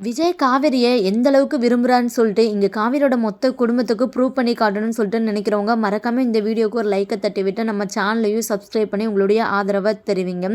விஜய் காவேரியை எந்த அளவுக்கு விரும்புகிறான்னு சொல்லிட்டு இங்கே காவேரியோட மொத்த குடும்பத்துக்கு ப்ரூவ் பண்ணி காட்டணும்னு சொல்லிட்டு நினைக்கிறவங்க மறக்காமல் இந்த வீடியோக்கு ஒரு லைக்கை தட்டி விட்டு நம்ம சேனலையும் சப்ஸ்கிரைப் பண்ணி உங்களுடைய ஆதரவை தெரிவிங்க.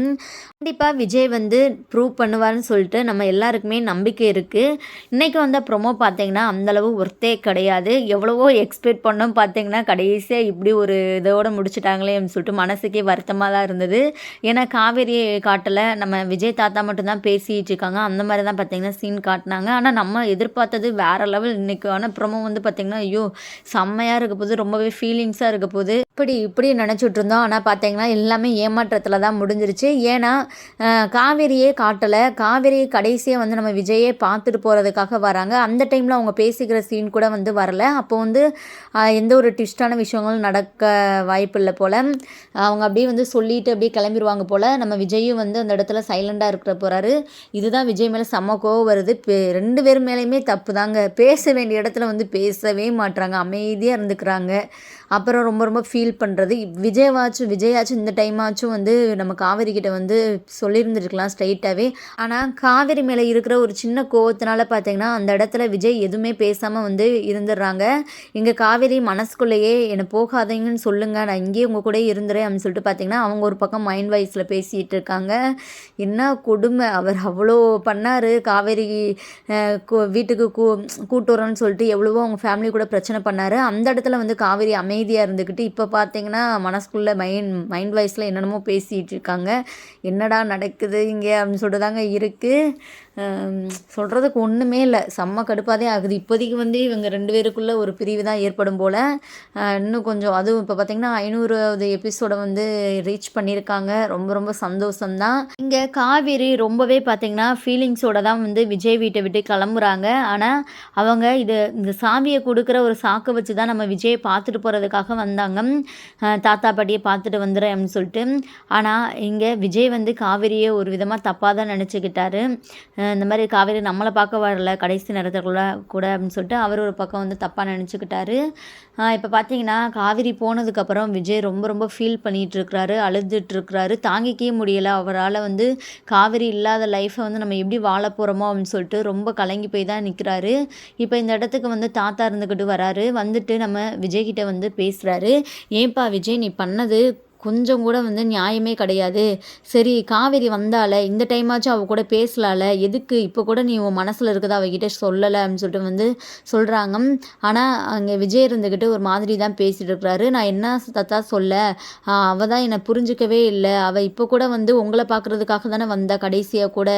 கண்டிப்பாக விஜய் வந்து ப்ரூவ் பண்ணுவார்னு சொல்லிட்டு நம்ம எல்லாருக்குமே நம்பிக்கை இருக்குது இன்றைக்கி வந்த ப்ரொமோ பார்த்தீங்கன்னா அந்தளவு ஒர்த்தே கிடையாது. எவ்வளவோ எக்ஸ்பெக்ட் பண்ணோம் பார்த்தீங்கன்னா கடைசியாக இப்படி ஒரு இதோடு முடிச்சிட்டாங்களே அப்படின்னு சொல்லிட்டு மனசுக்கே வருத்தமாக தான் இருந்தது. ஏன்னா காவிரியை காட்டில். நம்ம விஜய் தாத்தா மட்டும்தான் பேசிகிட்டு இருக்காங்க. அந்த மாதிரி தான் பார்த்தீங்கன்னா சீன் காட்டினாங்க. ஆனால் நம்ம எதிர்பார்த்தது வேறு லெவல். இன்றைக்கான ப்ரொமோ வந்து பார்த்திங்கன்னா ஐயோ செம்மையாக இருக்க போது ரொம்பவே ஃபீலிங்ஸாக இருக்க போது. இப்படி இப்படி நினச்சிட்டு இருந்தோம். ஆனால் பார்த்தீங்கன்னா எல்லாமே ஏமாற்றத்தில் தான் முடிஞ்சிருச்சு. ஏன்னா காவேரியே காட்டலை. காவேரி கடைசியாக வந்து நம்ம விஜயே பார்த்துட்டு போகிறதுக்காக வராங்க. அந்த டைமில் அவங்க பேசிக்கிற சீன் கூட வந்து வரல. அப்போ வந்து எந்த ஒரு ட்விஸ்டான விஷயங்களும் நடக்க வாய்ப்பு இல்லை போல். அவங்க அப்படியே வந்து சொல்லிட்டு அப்படியே கிளம்பிடுவாங்க போல். நம்ம விஜயும் வந்து அந்த இடத்துல சைலண்டாக இருக்கிற போகிறாரு இதுதான் விஜய் மேலே செம்ம கோவம் வருது. ரெண்டு பேர் மேலேயுமே தப்பு தாங்க பேச வேண்டிய இடத்துல வந்து பேசவே மாட்டுறாங்க அமைதியாக இருந்துக்கிறாங்க. அப்புறம் ரொம்ப ரொம்ப ஃபீல் பண்ணுறது விஜயவாச்சும் விஜயாச்சும் இந்த டைமாச்சும் வந்து நம்ம காவேரி கிட்ட வந்து சொல்லியிருந்துருக்கலாம் ஸ்ட்ரைட்டாகவே ஆனால் காவேரி மேலே இருக்கிற ஒரு சின்ன கோவத்தினால பார்த்தீங்கன்னா அந்த இடத்துல விஜய் எதுவுமே பேசாமல் வந்து இருந்துடுறாங்க. இங்கே காவேரி மனசுக்குள்ளேயே என்னை போகாதீங்கன்னு சொல்லுங்கள் நான் இங்கேயே உங்கள் கூட இருந்துறேன். அப்படின்னு சொல்லிட்டு பார்த்தீங்கன்னா அவங்க ஒரு பக்கம் மைண்ட் வைஸில் பேசிகிட்டு இருக்காங்க. என்ன கொடுமை. அவர் அவ்வளோ பண்ணார். காவேரி வீட்டுக்கு கூ கூட்டுறோன்னு சொல்லிட்டு எவ்வளவோ அவங்க ஃபேமிலி கூட பிரச்சனை பண்ணார். அந்த இடத்துல வந்து காவேரி அமைதியாக இருந்துக்கிட்டு இப்போ பார்த்தீங்கன்னா மனசுக்குள்ளே மைண்ட் மைண்ட் வைஸில் என்னென்னமோ பேசிகிட்டு இருக்காங்க. என்னடா நடக்குது இங்கே அப்படின்னு சொல்லிட்டு தாங்க இருக்குது சொல்கிறதுக்கு ஒன்றுமே இல்லை. செம்ம கடுப்பாதே ஆகுது. இப்போதைக்கு வந்து இவங்க ரெண்டு பேருக்குள்ளே ஒரு பிரிவு தான் ஏற்படும் போல். இன்னும் கொஞ்சம் அதுவும் இப்போ பார்த்திங்கன்னா ஐநூறாவது எபிசோடை வந்து ரீச் பண்ணியிருக்காங்க. ரொம்ப ரொம்ப சந்தோஷம்தான். இங்கே காவேரி ரொம்பவே பார்த்திங்கன்னா ஃபீலிங்ஸோட தான் வந்து விஜய் வீட்டை விட்டு கிளம்புறாங்க. ஆனால் அவங்க இது இந்த சாவியை கொடுக்குற ஒரு சாக்கை வச்சு தான் நம்ம விஜயை பார்த்துட்டு போகிறதுக்காக வந்தாங்க. தாத்தா பாட்டியை பார்த்துட்டு வந்துடுறேன் அப்படின்னு சொல்லிட்டு. ஆனால் இங்கே விஜய் வந்து காவேரியை ஒரு விதமாக தப்பாக தான் நினச்சிக்கிட்டாரு. இந்த மாதிரி காவேரி நம்மளை பார்க்க வரல கடைசி நேரத்துக்குள்ள கூட அப்படின்னு சொல்லிட்டு அவர் ஒரு பக்கம் வந்து தப்பாக நினச்சிக்கிட்டாரு. இப்போ பார்த்தீங்கன்னா காவேரி போனதுக்கப்புறம் விஜய் ரொம்ப ரொம்ப ஃபீல் பண்ணிகிட்ருக்கிறாரு அழுதுட்டுருக்கிறாரு. தாங்கிக்கவே முடியலை. அவரால் வந்து காவேரி இல்லாத லைஃப்பை வந்து நம்ம எப்படி வாழ போகிறோமோ அப்படின்னு சொல்லிட்டு ரொம்ப கலங்கி போய் தான் நிற்கிறாரு இப்போ இந்த இடத்துக்கு வந்து தாத்தா இருந்துக்கிட்டு வராரு. வந்துட்டு நம்ம விஜய்கிட்ட வந்து பேசுகிறாரு ஏன்பா விஜய் நீ பண்ணது கொஞ்சம் கூட வந்து நியாயமே கிடையாது. சரி காவேரி வந்தால இந்த டைமாச்சும் அவள் கூட பேசலால எதுக்கு இப்போ கூட நீ உன் மனசில் இருக்கிறத அவகிட்ட சொல்லலை அப்படின்னு சொல்லிட்டு வந்து சொல்கிறாங்க ஆனால் அங்கே விஜய் இருந்துக்கிட்டு ஒரு மாதிரி தான் பேசிகிட்டு இருக்கிறாரு நான் என்ன தத்தா சொல்ல? அவள் தான் என்னை புரிஞ்சிக்கவே இல்லை. அவள் இப்போ கூட வந்து உங்களை பார்க்குறதுக்காக தானே வந்தா கடைசியாக கூட.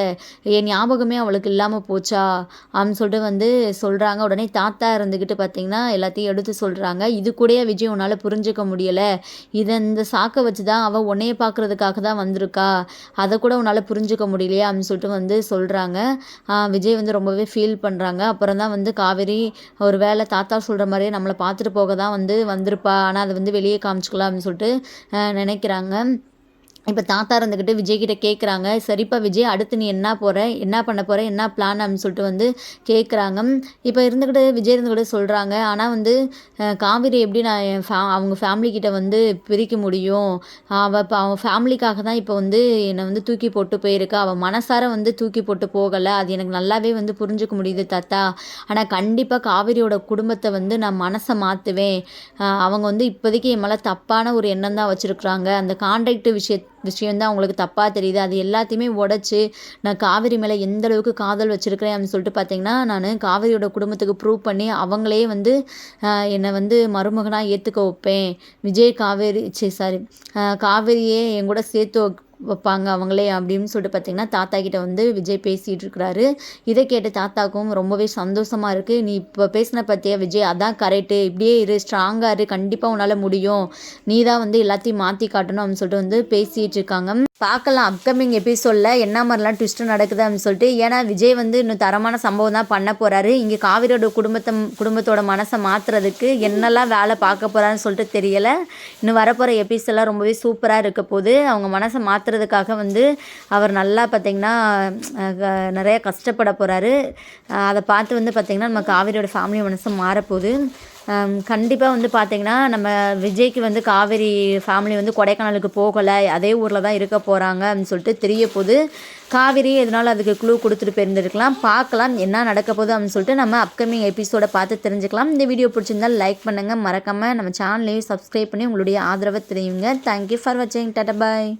என் ஞாபகமே அவளுக்கு இல்லாமல் போச்சா? அப்படின்னு சொல்லிட்டு வந்து சொல்கிறாங்க உடனே தாத்தா இருந்துக்கிட்டு பார்த்தீங்கன்னா எல்லாத்தையும் எடுத்து சொல்கிறாங்க இது கூடயே விஜய் உன்னால் புரிஞ்சிக்க முடியலை. இதை இந்த சாக்கு பார்க்க வச்சு தான் அவள் உன்னைய பார்க்குறதுக்காக தான் வந்திருக்கா. அதை கூட உன்னால் புரிஞ்சுக்க முடியலையா அப்படின்னு சொல்லிட்டு வந்து சொல்கிறாங்க விஜய் வந்து ரொம்பவே ஃபீல் பண்ணுறாங்க அப்புறம் தான் வந்து காவேரி ஒரு வேலை தாத்தா சொல்கிற மாதிரியே நம்மளை பார்த்துட்டு போக தான் வந்து வந்திருப்பா. ஆனால் அதை வந்து வெளியே காமிச்சிக்கலாம் அப்படின்னு சொல்லிட்டு நினைக்கிறாங்க. இப்போ தாத்தா இருந்துக்கிட்டு விஜய்கிட்ட கேட்குறாங்க சரிப்பா விஜய் அடுத்து நீ என்ன போகிற என்ன பண்ண போகிற என்ன பிளான் அப்படின்னு சொல்லிட்டு வந்து கேட்குறாங்க இப்போ இருந்துக்கிட்டு விஜய் இருந்துக்கிட்டு சொல்கிறாங்க ஆனால் வந்து காவிரி எப்படி நான் என் ஃபே அவங்க ஃபேமிலிக்கிட்ட வந்து பிரிக்க முடியும்? அவள் இப்போ அவன் ஃபேமிலிக்காக தான் இப்போ வந்து என்னை வந்து தூக்கி போட்டு போயிருக்கா. அவள் மனசார வந்து தூக்கி போட்டு போகலை. அது எனக்கு நல்லாவே வந்து புரிஞ்சுக்க முடியுது தாத்தா. ஆனால் கண்டிப்பாக காவிரியோட குடும்பத்தை வந்து நான் மனசை மாற்றுவேன் அவங்க வந்து இப்போதைக்கு என் மேலே தப்பான ஒரு எண்ணம் தான் வச்சுருக்குறாங்க. அந்த கான்ட்ராக்ட் விஷயத்தை விஷயந்தான் அவங்களுக்கு தப்பாக தெரியுது. அது எல்லாத்தையுமே உடச்சி நான் காவிரி மேலே எந்த அளவுக்கு காதல் வச்சுருக்கிறேன் அப்படின்னு சொல்லிட்டு பார்த்தீங்கன்னா நான் காவிரியோட குடும்பத்துக்கு ப்ரூவ் பண்ணி அவங்களே வந்து என்னை வந்து மருமகனாக ஏற்றுக்க வைப்பேன். விஜய் காவேரி சரி சாரி காவேரியே என் கூட சேர்த்து வைப்பாங்க அவங்களே அப்படின்னு சொல்லிட்டு பார்த்தீங்கன்னா தாத்தா கிட்ட வந்து விஜய் பேசிகிட்டு இருக்கிறாரு. இதை கேட்டு தாத்தாக்கும் ரொம்பவே சந்தோஷமாக இருக்குது நீ இப்போ பேசின பற்றியா விஜய்? அதான் கரெக்டு இப்படியே இரு ஸ்ட்ராங்காக இரு. கண்டிப்பாக உன்னால் முடியும். நீ தான் வந்து எல்லாத்தையும் மாற்றி காட்டணும் அப்படின்னு சொல்லிட்டு வந்து பேசிகிட்டு இருக்காங்க. பார்க்கலாம் அப்கமிங் எபிசோடில் என்ன மாதிரிலாம் ட்விஸ்ட்டு நடக்குது அப்படின்னு சொல்லிட்டு. ஏன்னா விஜய் வந்து இன்னும் தரமான சம்பவம் தான் பண்ண போகிறாரு இங்கே காவிரியோட குடும்பத்தை குடும்பத்தோட மனசை மாற்றுறதுக்கு என்னெல்லாம் வேலை பார்க்க போகிறான்னு சொல்லிட்டு தெரியலை. இன்னும் வரப்போகிற எபிசோடெலாம் ரொம்பவே சூப்பராக இருக்க போது அவங்க மனசை மாற்ற மாற்றுறதுக்காக வந்து அவர் நல்லா பார்த்திங்கன்னா நிறைய கஷ்டப்பட போகிறாரு அதை பார்த்து வந்து பார்த்திங்கன்னா நம்ம காவேரியோட ஃபேமிலி மனசும் மாறப்போகுது. கண்டிப்பாக வந்து பார்த்திங்கன்னா நம்ம விஜய்க்கு வந்து காவேரி ஃபேமிலி வந்து கொடைக்கானலுக்கு போகலை அதே ஊரில் தான் இருக்க போகிறாங்க அப்படின்னு சொல்லிட்டு தெரிய போது காவேரி எதனால் அதுக்கு க்ளூ கொடுத்துட்டு போயிருந்துருக்கலாம் பார்க்கலாம் என்ன நடக்க போகுது அப்படின்னு சொல்லிட்டு நம்ம அப்கமிங் எபிசோடை பார்த்து தெரிஞ்சுக்கலாம். இந்த வீடியோ பிடிச்சிருந்தால் லைக் பண்ணுங்கள் மறக்காமல் நம்ம சேனலையும் சப்ஸ்கிரைப் பண்ணி உங்களுடைய ஆதரவை தெரியுங்க தேங்க்யூ ஃபார் வாட்சிங் டாட்டா பாய்